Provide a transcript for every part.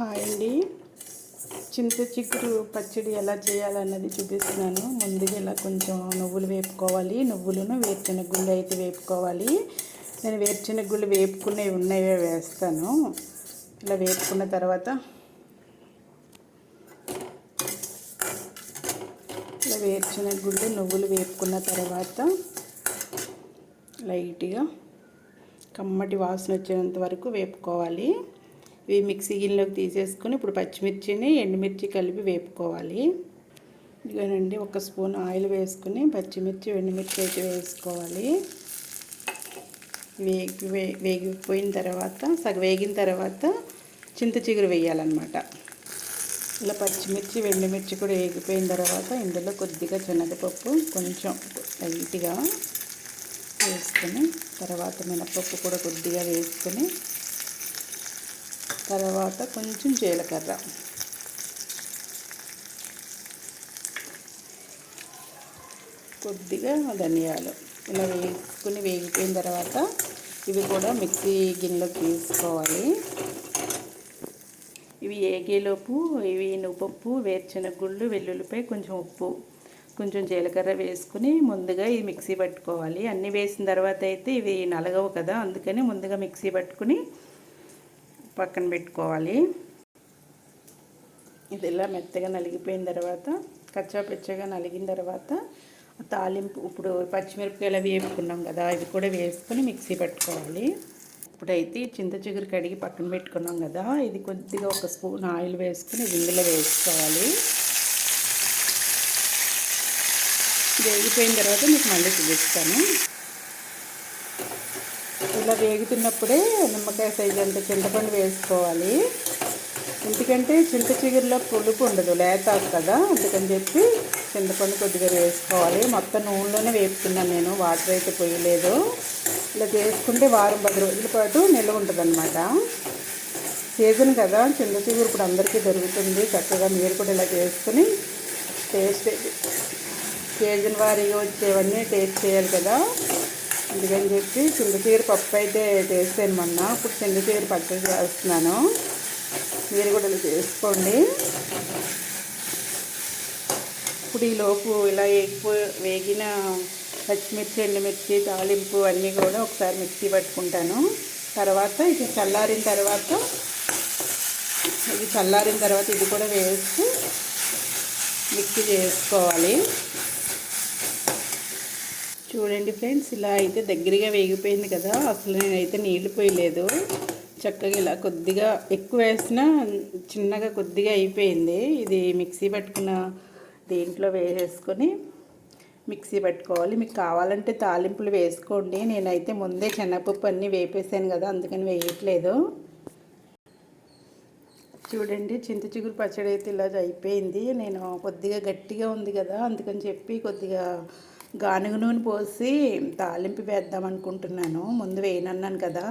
Hi అండి చింత చిక్కుడు పచ్చడి ఎలా చేయాలన్నది చూపిస్తున్నాను. ముందుగా ఇలా కొంచెం నువ్వులు వేపుకోవాలి. నువ్వులను వేరుచెనగ గుళ్ళు అయితే వేపుకోవాలి. నేను వేరుచెనగ గుళ్ళు వేపుకునేవి ఉన్నాయో వేస్తాను. ఇలా వేపుకున్న తర్వాత ఇలా వేరుచెనగ గుళ్ళు నువ్వులు వేపుకున్న తర్వాత లైట్గా కమ్మటి వాసన వచ్చేంత వరకు వేపుకోవాలి. ఇవి మిక్సీ గిన్నెలోకి తీసేసుకొని ఇప్పుడు పచ్చిమిర్చిని ఎండుమిర్చి కలిపి వేపుకోవాలి. ఇదిగోనండి ఒక స్పూన్ ఆయిల్ వేసుకుని పచ్చిమిర్చి ఎండుమిర్చి అయితే వేసుకోవాలి. వేగి వే వేగిపోయిన తర్వాత సగ వేగిన తర్వాత చింత చిగురు వేయాలన్నమాట. ఇలా పచ్చిమిర్చి వెండిమిర్చి కూడా వేగిపోయిన తర్వాత ఇందులో కొద్దిగా శనగపప్పు కొంచెం లైట్గా వేసుకొని తర్వాత మినపప్పు కూడా కొద్దిగా వేసుకొని తర్వాత కొంచెం జీలకర్ర. కొద్దిగా ధనియాలు. ఇలా వేసుకుని వేగిపోయిన తర్వాత ఇవి కూడా మిక్సీ గిన్నెలోకి తీసుకోవాలి. ఇవి ఏగేలోపు ఇవి నువ్వుపప్పు వేరుశనగ గుళ్ళు వెల్లుల్లిపై కొంచెం ఉప్పు కొంచెం జీలకర్ర వేసుకుని ముందుగా ఇది మిక్సీ పట్టుకోవాలి. అన్నీ వేసిన తర్వాత అయితే ఇవి నలగవు కదా అందుకని ముందుగా మిక్సీ పట్టుకుని పక్కన పెట్టుకోవాలి. ఇది ఇలా మెత్తగా నలిగిపోయిన తర్వాత కచ్చా పెచ్చగా నలిగిన తర్వాత తాలింపు ఇప్పుడు పచ్చిమిరపకాయలు అవి వేపుకున్నాం కదా ఇవి కూడా వేసుకొని మిక్సీ పెట్టుకోవాలి. ఇప్పుడైతే చింత చిగురు కడిగి పక్కన పెట్టుకున్నాం కదా ఇది కొద్దిగా ఒక స్పూన్ ఆయిల్ వేసుకుని ఇందులో వేసుకోవాలి. వేగిపోయిన తర్వాత మీకు మళ్ళీ చూపిస్తాను. ఇలా వేగుతున్నప్పుడే నిమ్మకాయ సైజు అంత చింతపండు వేసుకోవాలి. ఎందుకంటే చింత చిగురులో పులుపు ఉండదు లేత కదా. అందుకని చెప్పి చింతపండు కొద్దిగా వేసుకోవాలి. మొత్తం నూనెలోనే వేపుతున్నాను నేను వాటర్ అయితే పోయలేదు. ఇలా చేసుకుంటే వారం పది రోజుల పాటు నిల్వ ఉంటుంది అనమాట సీజన్ కదా చింత చిగురు ఇప్పుడు అందరికీ దొరుకుతుంది. చక్కగా మీరు కూడా ఇలా చేసుకుని టేస్ట్ సీజన్ వారీగా వచ్చేవన్నీ టేస్ట్ చేయాలి కదా. అందుకని చెప్పి చింతకీర పప్పు అయితే చేసాను మొన్న. ఇప్పుడు చింతకీర పచ్చడి చేస్తున్నాను. మీరు కూడా ఇలా చేసుకోండి. ఇప్పుడు ఈలోపు ఇలా వేగిపో వేగిన పచ్చిమిర్చి ఎండుమిర్చి తాలింపు అన్నీ కూడా ఒకసారి మిక్సీ పట్టుకుంటాను. తర్వాత ఇది చల్లారిన తర్వాత ఇది చల్లారిన తర్వాత ఇది కూడా వేసి మిక్సీ చేసుకోవాలి. చూడండి ఫ్రెండ్స్ ఇలా అయితే దగ్గరగా వేగిపోయింది కదా. అసలు నేనైతే నీళ్ళు పోయలేదు. చక్కగా ఇలా కొద్దిగా ఎక్కువ వేసినా చిన్నగా కొద్దిగా అయిపోయింది. ఇది మిక్సీ పట్టుకున్న దీంట్లో వేసేసుకొని మిక్సీ పట్టుకోవాలి. మీకు కావాలంటే తాలింపులు వేసుకోండి. నేనైతే ముందే శనగపప్పు అన్నీ వేపేసాను కదా అందుకని వేయట్లేదు. చూడండి చింత చిగురు పచ్చడి అయితే ఇలా అయిపోయింది. నేను కొద్దిగా గట్టిగా ఉంది కదా అందుకని చెప్పి కొద్దిగా గానుగ నూనె పోసి తాలింపు వేద్దాం అనుకుంటున్నాను. ముందు వేయనన్నాను కదా.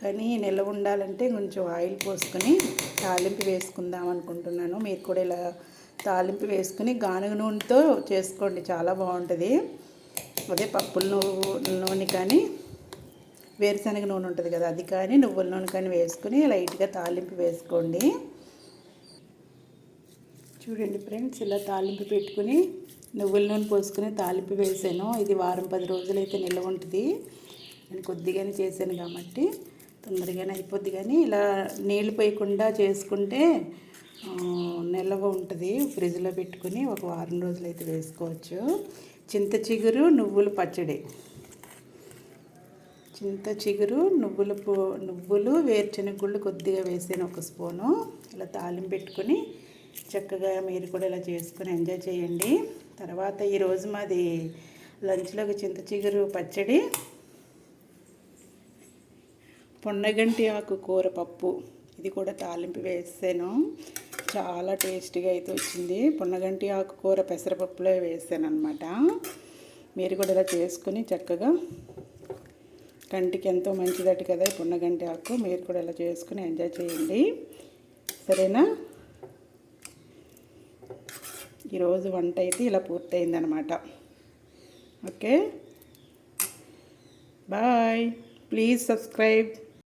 కానీ నిల్వ ఉండాలంటే కొంచెం ఆయిల్ పోసుకొని తాలింపు వేసుకుందాం అనుకుంటున్నాను. మీరు కూడా ఇలా తాలింపు వేసుకుని గానుగ నూనెతో చేసుకోండి. చాలా బాగుంటుంది. అదే పప్పుల నూనె కానీ వేరుశనగ నూనె ఉంటుంది కదా అది కానీ నువ్వుల నూనె కానీ వేసుకుని లైట్గా తాలింపు వేసుకోండి. చూడండి ఫ్రెండ్స్ ఇలా తాలింపు పెట్టుకుని నువ్వుల నూనె పోసుకుని తాలింపు వేసాను. ఇది వారం పది రోజులైతే నిల్వ ఉంటుంది. నేను కొద్దిగానే చేశాను కాబట్టి తొందరగానే అయిపోద్ది కానీ ఇలా నీళ్ళు పోయకుండా చేసుకుంటే నిల్వ ఉంటుంది. ఫ్రిడ్జ్లో పెట్టుకుని ఒక వారం రోజులు అయితే వేసుకోవచ్చు. చింత చిగురు నువ్వుల పచ్చడి. చింత చిగురు నువ్వుల పో నువ్వులు వేరుచెనగుళ్ళు కొద్దిగా వేసాను ఒక స్పూను. ఇలా తాలింపు పెట్టుకుని చక్కగా మీరు కూడా ఇలా చేసుకుని ఎంజాయ్ చేయండి. తర్వాత ఈరోజు మాది లంచ్లోకి చింత చిగురు పచ్చడి పొన్నగంటి ఆకు కూర పప్పు. ఇది కూడా తాలింపు వేసాను. చాలా టేస్టీగా అయితే వచ్చింది. పొన్నగంటి ఆకు కూర పెసరపప్పులో వేసాను అనమాట మీరు కూడా ఇలా చేసుకుని చక్కగా కంటికి ఎంతో మంచిదట కదా పొన్నగంటి ఆకు. మీరు కూడా ఇలా చేసుకుని ఎంజాయ్ చేయండి. సరేనా? ఈరోజు వంట అయితే ఇలా పూర్తయిందనమాట ఓకే? బాయ్. Please subscribe.